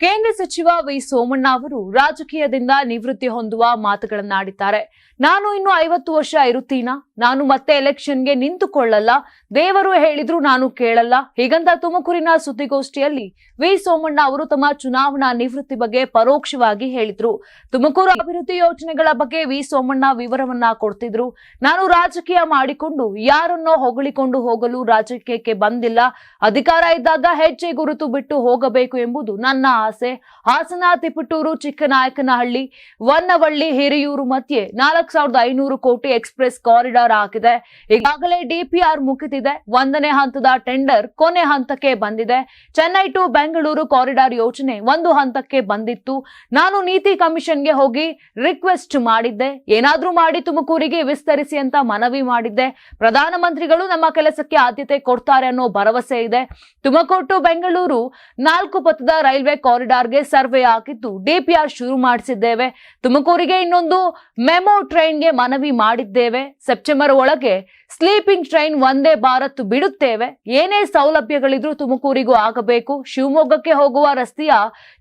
ಕೇಂದ್ರ ಸಚಿವ ವಿ ಸೋಮಣ್ಣ ಅವರು ರಾಜಕೀಯದಿಂದ ನಿವೃತ್ತಿ ಹೊಂದುವ ಮಾತುಗಳನ್ನಾಡಿದ್ದಾರೆ. ನಾನು ಇನ್ನು ಐವತ್ತು ವರ್ಷ ಇರುತ್ತೀನಾ? ನಾನು ಮತ್ತೆ ಎಲೆಕ್ಷನ್ಗೆ ನಿಂತುಕೊಳ್ಳಲ್ಲ. ದೇವರು ಹೇಳಿದ್ರು ನಾನು ಕೇಳಲ್ಲ. ಹೀಗಂತ ತುಮಕೂರಿನ ಸುದ್ದಿಗೋಷ್ಠಿಯಲ್ಲಿ ವಿ ಸೋಮಣ್ಣ ಅವರು ತಮ್ಮ ಚುನಾವಣಾ ನಿವೃತ್ತಿ ಬಗ್ಗೆ ಪರೋಕ್ಷವಾಗಿ ಹೇಳಿದ್ರು. ತುಮಕೂರು ಅಭಿವೃದ್ಧಿ ಯೋಜನೆಗಳ ಬಗ್ಗೆ ವಿ ಸೋಮಣ್ಣ ವಿವರವನ್ನ ಕೊಡ್ತಿದ್ರು. ನಾನು ರಾಜಕೀಯ ಮಾಡಿಕೊಂಡು ಯಾರನ್ನೋ ಹೊಗಳಿಕೊಂಡು ಹೋಗಲು ರಾಜಕೀಯಕ್ಕೆ ಬಂದಿಲ್ಲ. ಅಧಿಕಾರ ಇದ್ದಾಗ ಹೆಜ್ಜೆ ಗುರುತು ಬಿಟ್ಟು ಹೋಗಬೇಕು ಎಂಬುದು ನನ್ನ ಆಸೆ. ಹಾಸನ ತಿಪಟೂರು ಚಿಕ್ಕನಾಯಕನಹಳ್ಳಿ ವನ್ನವಳ್ಳಿ ಹಿರಿಯೂರು ಮಧ್ಯೆ ನಾಲ್ಕು ಸಾವಿರದ ಐನೂರು ಕೋಟಿ ಎಕ್ಸ್ಪ್ರೆಸ್ ಕಾರಿಡಾರ್ ಆಗಿದೆ ಈಗಾಗಲೇ ಡಿಪಿಆರ್ ಮುಗಿದಿದೆ. ಒಂದನೇ ಹಂತದ ಟೆಂಡರ್ ಕೊನೆ ಹಂತಕ್ಕೆ ಬಂದಿದೆ. ಚೆನ್ನೈ ಟು ಬೆಂಗಳೂರು ಕಾರಿಡಾರ್ ಯೋಜನೆ ಒಂದು ಹಂತಕ್ಕೆ ಬಂದಿತ್ತು. ನಾನು ನೀತಿ ಕಮಿಷನ್ಗೆ ಹೋಗಿ ರಿಕ್ವೆಸ್ಟ್ ಮಾಡಿದ್ದೆ. ಏನಾದ್ರೂ ಮಾಡಿ ತುಮಕೂರಿಗೆ ವಿಸ್ತರಿಸಿ ಅಂತ ಮನವಿ ಮಾಡಿದ್ದೆ. ಪ್ರಧಾನಮಂತ್ರಿಗಳು ನಮ್ಮ ಕೆಲಸಕ್ಕೆ ಆದ್ಯತೆ ಕೊಡ್ತಾರೆ ಅನ್ನೋ ಭರವಸೆ ಇದೆ. ತುಮಕೂರು ಟು ಬೆಂಗಳೂರು ನಾಲ್ಕು ಪಥದ ರೈಲ್ವೆ ಕಾರಿಡಾರ್ಗೆ ಸರ್ವೆ ಆಗಿದ್ದು ಡಿಪಿಆರ್ ಶುರು ಮಾಡಿಸಿದ್ದೇವೆ. ತುಮಕೂರಿಗೆ ಇನ್ನೊಂದು ಮೆಮೊ ಟ್ರೈನ್ಗೆ ಮನವಿ ಮಾಡಿದ್ದೇವೆ. ಸೆಪ್ಟೆಂಬರ್ ಒಳಗೆ ಸ್ಲೀಪಿಂಗ್ ಟ್ರೈನ್ ಒಂದೇ ಭಾರತ್ ಬಿಡುತ್ತೇವೆ. ಏನೇ ಸೌಲಭ್ಯಗಳಿದ್ರೂ ತುಮಕೂರಿಗೂ ಆಗಬೇಕು. ಶಿವಮೊಗ್ಗಕ್ಕೆ ಹೋಗುವ ರಸ್ತೆಯ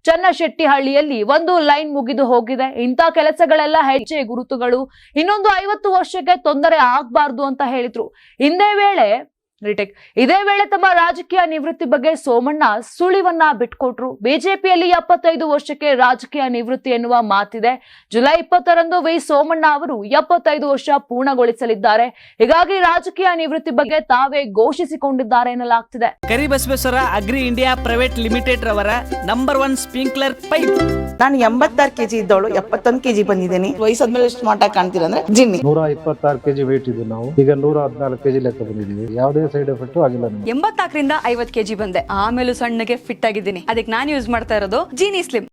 ಚನ್ನಶೆಟ್ಟಿಹಳ್ಳಿಯಲ್ಲಿ ಒಂದು ಲೈನ್ ಮುಗಿದು ಹೋಗಿದೆ. ಇಂಥ ಕೆಲಸಗಳೆಲ್ಲ ಹೆಜ್ಜೆ ಗುರುತುಗಳು. ಇನ್ನೊಂದು ಐವತ್ತು ವರ್ಷಕ್ಕೆ ತೊಂದರೆ ಆಗಬಾರ್ದು ಅಂತ ಹೇಳಿದ್ರು. ಇಂದೇ ವೇಳೆ ರಿಟೇಕ್. ಇದೇ ವೇಳೆ ತಮ್ಮ ರಾಜಕೀಯ ನಿವೃತ್ತಿ ಬಗ್ಗೆ ಸೋಮಣ್ಣ ಸುಳಿವನ್ನ ಬಿಟ್ಕೊಟ್ರು. ಬಿಜೆಪಿಯಲ್ಲಿ ಎಪ್ಪತ್ತೈದು ವರ್ಷಕ್ಕೆ ರಾಜಕೀಯ ನಿವೃತ್ತಿ ಎನ್ನುವ ಮಾತಿದೆ. ಜುಲೈ ಇಪ್ಪತ್ತರಂದು ವೈ ಸೋಮಣ್ಣ ಅವರು ಎಪ್ಪತ್ತೈದು ವರ್ಷ ಪೂರ್ಣಗೊಳಿಸಲಿದ್ದಾರೆ. ಹೀಗಾಗಿ ರಾಜಕೀಯ ನಿವೃತ್ತಿ ಬಗ್ಗೆ ತಾವೇ ಘೋಷಿಸಿಕೊಂಡಿದ್ದಾರೆ ಎನ್ನಲಾಗ್ತಿದೆ. Karibasaveshwara agri India private limited ರವರ ನಂಬರ್ ಒನ್ ಸ್ಪ್ರಿಂಕ್ಲರ್ ಪೈಪ್. ನಾನು ಎಂಬತ್ತಾರು ಕೆಜಿ ಇದ್ದವಳು ಎಪ್ಪತ್ತೊಂದು ಕೆಜಿ ಬಂದಿದ್ದೀನಿ. ವಯಸ್ಸಾದ್ಮೇಲೆ ಸ್ಮಾರ್ಟ್ ಆಗಿ ಕಾಣ್ತೀರ ಅಂದ್ರೆ ಜಿನ್ನಿ. ನೂರ ಇಪ್ಪತ್ತಾರು ಕೆಜಿ ವೇಟ್ ಇದ್ದು ನಾವು. ಈಗ ನೂರ ಹದಿನಾಲ್ಕು ಕೆಜಿ ಲೆಕ್ಕ ಬಂದಿದ್ದೀವಿ. ಯಾವುದೇ ಸೈಡ್ ಎಫೆಕ್ಟ್ ಆಗಿಲ್ಲ ನಮಗೆ. ಐವತ್ ಕೆಜಿ ಬಂದೆ. ಆಮೇಲೂ ಸಣ್ಣಗೆ ಫಿಟ್ ಆಗಿದ್ದೀನಿ. ಅದಕ್ಕೆ ನಾನು ಯೂಸ್ ಮಾಡ್ತಾ ಇರೋದು ಜೀನಿ ಸ್ಲಿಮ್